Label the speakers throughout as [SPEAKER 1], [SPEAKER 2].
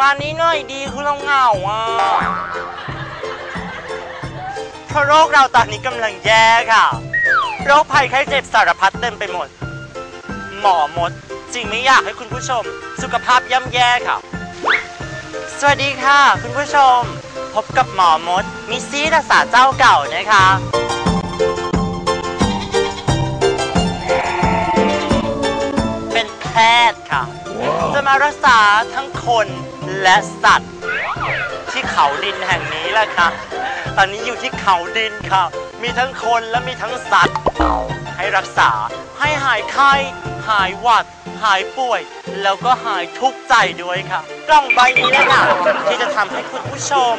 [SPEAKER 1] มานี้หน่อยดีคือเราเหงาอะเพราะโรคเราตอนนี้กำลังแย่ค่ะ โรคภัยไข้เจ็บสารพัดเต็มไปหมด หมอมดจริงไม่อยากให้คุณผู้ชม สุขภาพย่ำแย่ค่ะ สวัสดีค่ะ คุณผู้ชม พบกับหมอมด มิซี่รักษาเจ้าเก่านะคะเป็นแพทย์ค่ะ จะมารักษาทั้งคน และสัตว์ ที่เขาดินแห่งนี้แหละค่ะ ตอนนี้อยู่ที่เขาดินค่ะ มีทั้งคนและมีทั้งสัตว์ ให้รักษาให้หายไข้ หายหวัด หายป่วย แล้วก็หายทุกข์ใจด้วยค่ะ กล่องใบนี้แหละค่ะที่จะทำให้คุณผู้ชม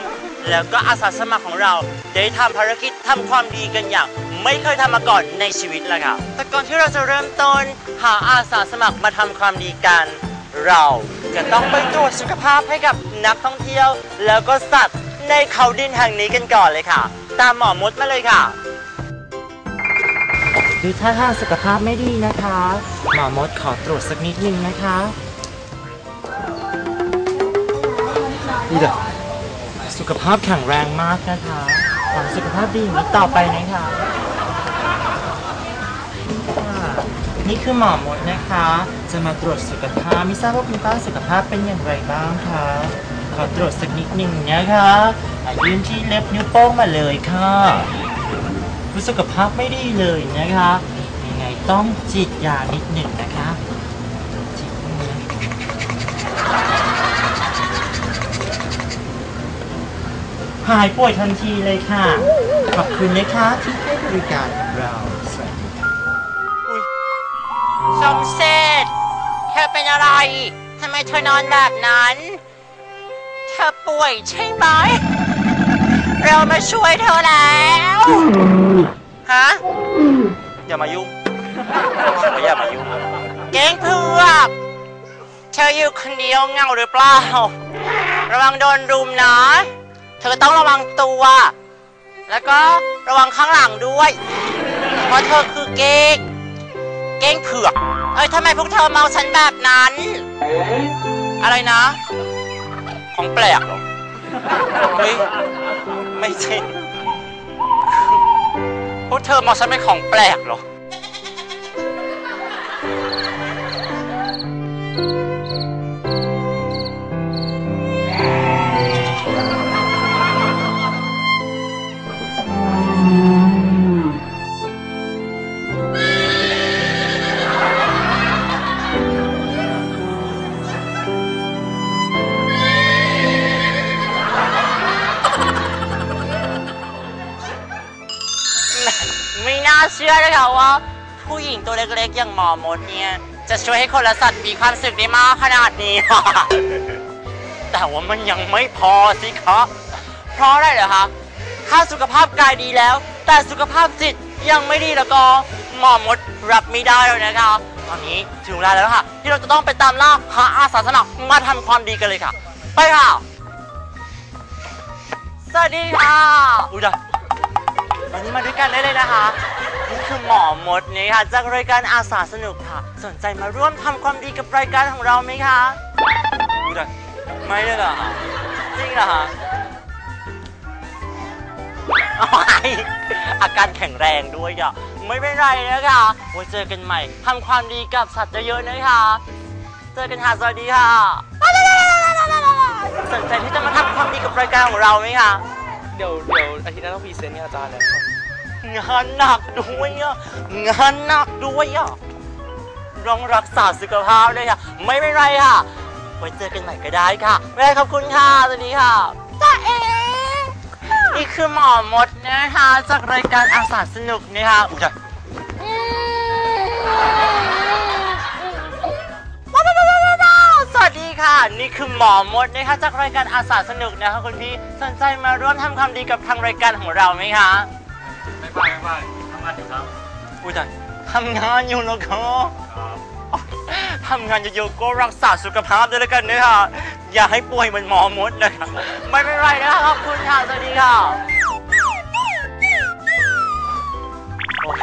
[SPEAKER 1] แล้วก็อาสาสมัครของเรา ได้ทำภารกิจทำความดีกันอย่าง ไม่เคยทำมาก่อนในชีวิตเลยค่ะ แต่ก่อนที่เราจะเริ่มต้นหาอาสาสมัครมาทำความดีกัน เรา จะต้องไปตรวจสุขภาพให้กับนักท่องเที่ยว แล้วก็สัตว์ในเขาดินแห่งนี้กันก่อนเลยค่ะ ตามหมอมดมาเลยค่ะดูท่าทางสุขภาพไม่ดีนะคะ หมอมดขอตรวจสักนิดนึงนะคะนี่เด้อสุขภาพแข็งแรงมากนะคะหวังสุขภาพดีอย่างนี้ต่อไปนะคะค่ะ นี่คือหมอมดนะคะ จะมาตรวจสุขภาพไม่ทราบว่าคุณป้าสุขภาพเป็นอย่างไรบ้างคะขอตรวจสักนิดหนึ่งนะคะอะยื่นที่เล็บนิ้วโป้งมาเลยค่ะรู้สุขภาพไม่ดีเลยนะคะยังไงต้องฉีดยานิดหนึ่งนะคะฉีดนิดนึงหายป่วยทันทีเลยค่ะ ขอบคุณนะคะที่ให้บริการเรา สมเสษเธอเป็นอะไร ทำไมเธอนอนแบบนั้น เธอป่วยใช่ไหม เรามาช่วยเธอแล้ว ฮะ อย่ามายุ่งไม่อย่ามายุ่งเก้งเผือกเธออยู่คนเดียวเหงาหรือเปล่า ระวังโดนรุมนะ เธอต้องระวังตัว แล้วก็ระวังข้างหลังด้วย เพราะเธอคือเก้ง เก้งเผือก เอ้ยทำไมพวกเธอเมาฉันแบบนั้น อะไรนะ ของแปลกเหรอเฮ้ยไม่ใช่พวกเธอมาฉันเป็นของแปลกเหรอ ไม่น่าเชื่อเลยค่ะว่า ผู้หญิงตัวเล็กๆ อย่างหมอมดเนี่ย จะช่วยให้คนและสัตว์มีความสุขได้มากขนาดนี้ แต่ว่ามันยังไม่พอสิคะเพราะอะไรเหรอคะถ้าสุขภาพกายดีแล้ว แต่สุขภาพจิตยังไม่ดีแล้วก็หมอมดรับไม่ได้แล้วนะคะตอนนี้ถึงเวลาแล้วค่ะ ที่เราจะต้องไปตามล่าหาอาสาสมัครมาทำความดีกันเลยค่ะ ไปค่ะ สวัสดีค่ะ อุ้ยจ้ะ วันนี้มาด้วยกันได้เลยนะคะ นี่คือหมอมดนี่ค่ะ จากรายการอาสาสนุกค่ะ สนใจมาร่วมทำความดีกับรายการของเราไหมคะอุ๊ยไม่ได้เหรอคะจริงเหรอคะเอาไว้อาการแข็งแรงด้วยอะไม่เป็นไรนะคะไว้เจอกันใหม่ทำความดีกับสัตว์เยอะๆนะคะ เจอกันค่ะสวัสดีค่ะ สนใจที่จะมาทำความดีกับรายการของเราไหมคะ
[SPEAKER 2] เดี๋ยวเดี๋ยวอาทิตย์หน้าต้องพรีเซนต์กับอาจารย์แล้ว
[SPEAKER 1] งานหนักด้วยอะงานหนักด้วยอะต้องรักษาสุขภาพด้วยค่ะ ไม่เป็นไรค่ะไว้เจอกันใหม่ก็ได้ค่ะไม่ได้ขอบคุณค่ะสวัสดีค่ะจ้าเอนี่คือหมอมดนะคะจากรายการอาสาสนุกนะคะอุ้ย ค่ะนี่คือหมอมดนะคะจากรายการอาสาสนุกนะคะคุณพี่สนใจมาร่วมทำความดีกับทางรายการของเราไหมคะ
[SPEAKER 2] ไม่ไปไม่ไปทำงานอยู่ครับ
[SPEAKER 1] อุ้ยตายทำงานอยู่แล้วก็ทำงานเยอะๆก็รักษาสุขภาพด้วยแล้วกันนะคะอย่าให้ป่วยเหมือนหมอมดนะคะไม่เป็นไรนะคะขอบคุณค่ะสวัสดีค่ะโอ๊ย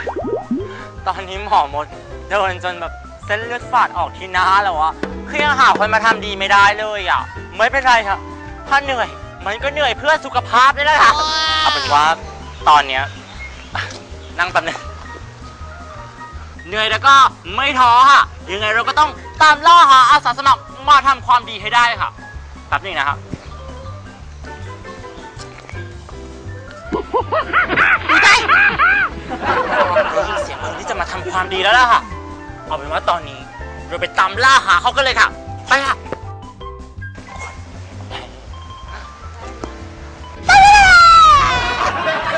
[SPEAKER 1] ตอนนี้หมอมดเดินจนแบบ เส้นเลือดฝาดออกที่หน้าแล้วอะคือยังหาคนมาทำดีไม่ได้เลยอะไม่ไม่เป็นไรครับถ้าเหนื่อย มันก็เหนื่อยเพื่อสุขภาพนี่แหละค่ะเอาเป็นว่าตอนเนี้ยนั่งแป๊บนึงเหนื่อยแล้วก็ไม่ท้อค่ะ ยังไงเราก็ต้องตามล่าหาอาสาสมัครมาทำความดีให้ได้ค่ะแป๊บนึงนะครับได้ยินเสียงคนที่จะมาทำความดีแล้วล่ะค่ะ เอาเป็นว่าตอนนี้เราไปตามล่าหาเขากันเลยค่ะ ไปค่ะ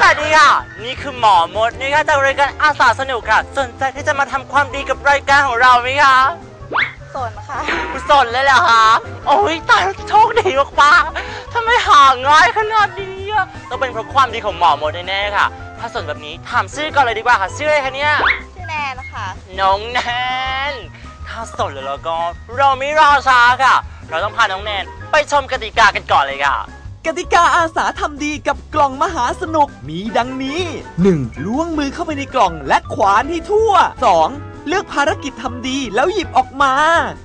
[SPEAKER 1] สวัสดีค่ะ นี่คือหมอมดนี่ค่ะจากรายการอาสาสนุกค่ะ สนใจที่จะมาทำความดีกับรายการของเราไหมคะ
[SPEAKER 3] สนค่ะ
[SPEAKER 1] คุณสนเลยเหรอคะโอ้ยตายแล้วโชคดีมากๆทำไมหาง่ายขนาดนี้อะต้องเป็นเพราะความดีของหมอมดแน่ๆค่ะ ถ้าสนแบบนี้ถามชื่อก่อนเลยดีกว่าค่ะชื่ออะไรคะเนี่ย
[SPEAKER 3] ชื่อแนน ค่ะ
[SPEAKER 1] น้องแนน ถ้าสนแล้วก็เราไม่รอช้าค่ะ เราต้องพาน้องแนนไปชมกติกากันก่อนเลยค่ะ
[SPEAKER 4] กติกาอาสาทำดีกับกล่องมหาสนุกมีดังนี้ 1. ล้วงมือเข้าไปในกล่องและขวานให้ทั่ว 2. เลือกภารกิจทำดีแล้วหยิบออกมา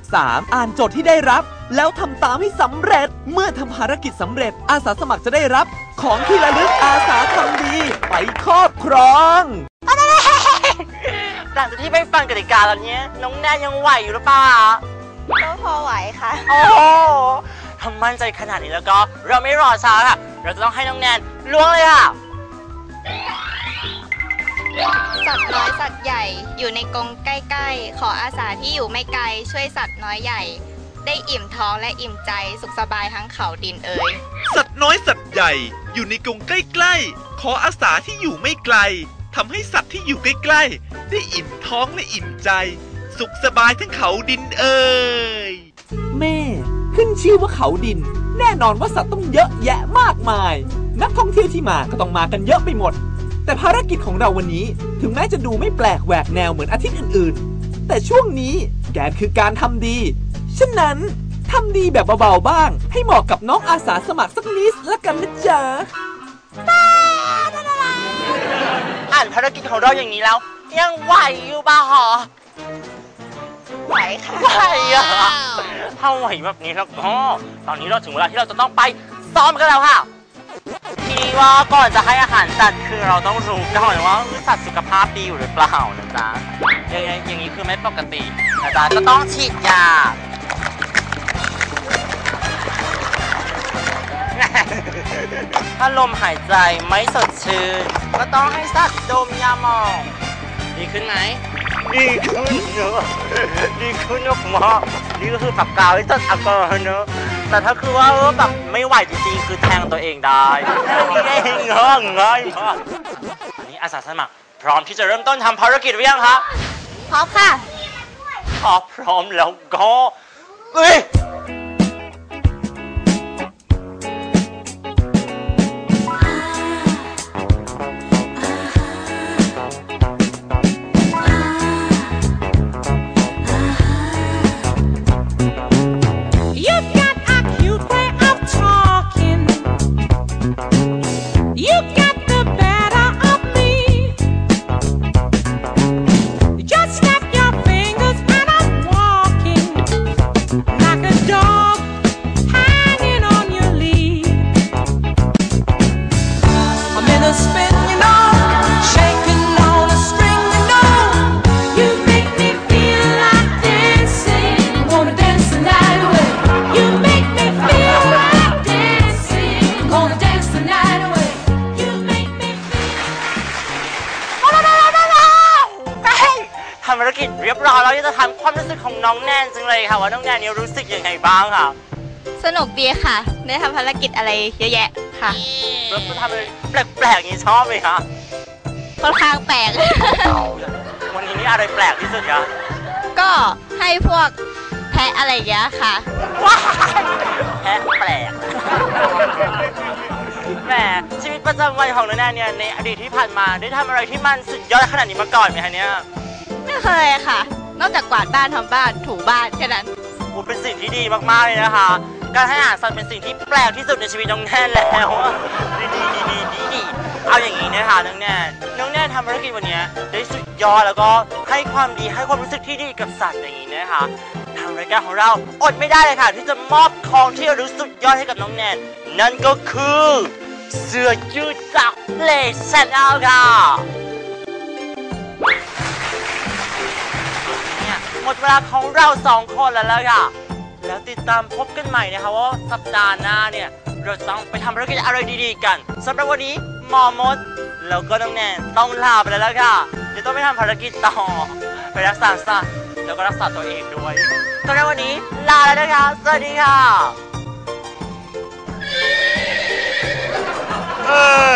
[SPEAKER 4] 3. อ่านโจทย์ที่ได้รับ แล้วทำตามให้สำเร็จ เมื่อทำภารกิจสำเร็จ อาสาสมัครจะได้รับ ของที่ระลึกอาสาทำดี ไปครอบครอง
[SPEAKER 1] หลังจากที่ไปฟังกติกาแล้วเนี้ยน้องแนนยังไหวอยู่หรือเปล่า
[SPEAKER 3] ก็พอไหวค่ะ
[SPEAKER 1] โอ้โหทำมั่นใจขนาดนี้แล้วก็เราไม่รอช้าค่ะ เราจะต้องให้น้องแนนล้วงเลยค่ะ
[SPEAKER 3] สัตว์น้อยสัตว์ใหญ่อยู่ในกรงใกล้ๆ ขออาสาที่อยู่ไม่ไกลช่วยสัตว์น้อยใหญ่ ได้อิ่มท้องและอิ่มใจสุขสบายทั้งเขาดินเอ่ย
[SPEAKER 5] สัตว์น้อยสัตว์ใหญ่อยู่ในกรงใกล้ๆ ขออาสาที่อยู่ไม่ไกล ทำให้สัตว์ที่อยู่ใกล้ๆ ได้อิ่มท้องและอิ่มใจ สุขสบายทั้งเขาดินเอ่ย
[SPEAKER 4] แม่ ขึ้นชื่อว่าเขาดิน แน่นอนว่าสัตว์ต้องเยอะแยะมากมาย นักท่องเที่ยวที่มาก็ต้องมากันเยอะไปหมด แต่ภารกิจของเราวันนี้ถึงแม้จะดูไม่แปลกแหวกแนวเหมือนอาทิตย์อื่นๆ แต่ช่วงนี้แกนคือการทำดีฉะนั้นทำดีแบบเบาๆบ้าง ให้เหมาะกับน้องอาสาสมัครสักนิดละกันนะจ๊ะา
[SPEAKER 1] นภารกิจของเราอย่างนี้แล้ว ยังไหวอยู่ป่ะหรอ
[SPEAKER 3] ไหวค่ะ
[SPEAKER 1] ไหวอะถ้าไหวแบบนี้แล้วก็ตอนนี้เราถึงเวลาที่เราจะต้องไปซ้อมกันแล้วค่ะทีนี้ว่าก่อนจะให้อาหารสัตว์คือเราต้องรู้ก่อนว่าสัตว์สุขภาพดีอยู่หรือเปล่านะจ๊ะอย่างอย่างอย่างนี้คือไม่ปกตินะจ๊ะก็ต้องฉีดยา ถ้าลมหายใจไม่สดชื่น ก็ต้องให้สัตว์ดมยาหมอง ดีขึ้นไหม ดีขึ้นเนอะดีขึ้นมากๆนี่ก็คือปากกาไว้ตัดอาการเนอะแต่ถ้าคือว่าเออแบบไม่ไหวจริงๆคือแทงตัวเองได้แค่นี้เองเงอะง่ายมากอันนี้อาสาสมัคร พร้อมที่จะเริ่มต้นทำภารกิจหรือยังครับ
[SPEAKER 3] พร้อมค่ะ
[SPEAKER 1] พอพร้อมแล้วก็เอ้ย น้องแนนจังเลยค่ะว่าน้องแนนเนี่ยรู้สึกยังไงบ้างค่ะ
[SPEAKER 3] สนุกดีค่ะ ได้ทำภารกิจอะไรเยอะแยะค่ะ
[SPEAKER 1] แล้วทำอะไรแปลกๆอย่างนี้ชอบไหมคะ
[SPEAKER 3] ค่อนข้างแปลก
[SPEAKER 1] วันนี้นี่อะไรแปลกที่สุดคะ
[SPEAKER 3] ก็ให้พวกแพะอะไรอย่างเงี้ยค่ะ
[SPEAKER 1] ว้ายแพ้แปลกแหมชีวิตประจำวันของน้องแนนเนี่ยในอดีตที่ผ่านมาได้ทำอะไรที่มันสุดยอดขนาดนี้มาก่อนไหมคะเนี่ย
[SPEAKER 3] ไม่เคยค่ะ นอกจากกวาดบ้านทำบ้านถูบ้านแค่นั้น
[SPEAKER 1] โอ้เป็นสิ่งที่ดีมากๆเลยนะคะ การให้อาหารสัตว์เป็นสิ่งที่แปลกที่สุดในชีวิตน้องแนนแล้วดีดีดีดีดีดีเอาอย่างนี้นะคะน้องแนนน้องแนนทำภารกิจวันนี้ได้สุดยอดแล้วก็ให้ความดีให้ความรู้สึกที่ดีกับสัตว์อย่างนี้นะคะทางรายการของเราอดไม่ได้เลยค่ะ ที่จะมอบของที่ระลึกสุดยอดให้กับน้องแนนนั่นก็คือ เสื้อยืดจากเลแซนเอาค่ะ มดเวลาของเราสองคนแล้วล้วค่ะ แล้วติดตามพบกันใหม่นะคะว่าสัปดาห์หน้าเนี่ย เราจะต้องไปทำภารกิจอะไรดีๆกันสำหรับวันนี้หมอมดแล้วก็น้องแนนต้องลาไปแล้วล่ะค่ะเดี๋ยวต้องไปทำภารกิจต่อ ไปรักษาสัตว์แล้วก็รักษาตัวเองด้วยสำหรับวันนี้ลาแล้วนะคะสวัสดีค่ะ
[SPEAKER 5] เออ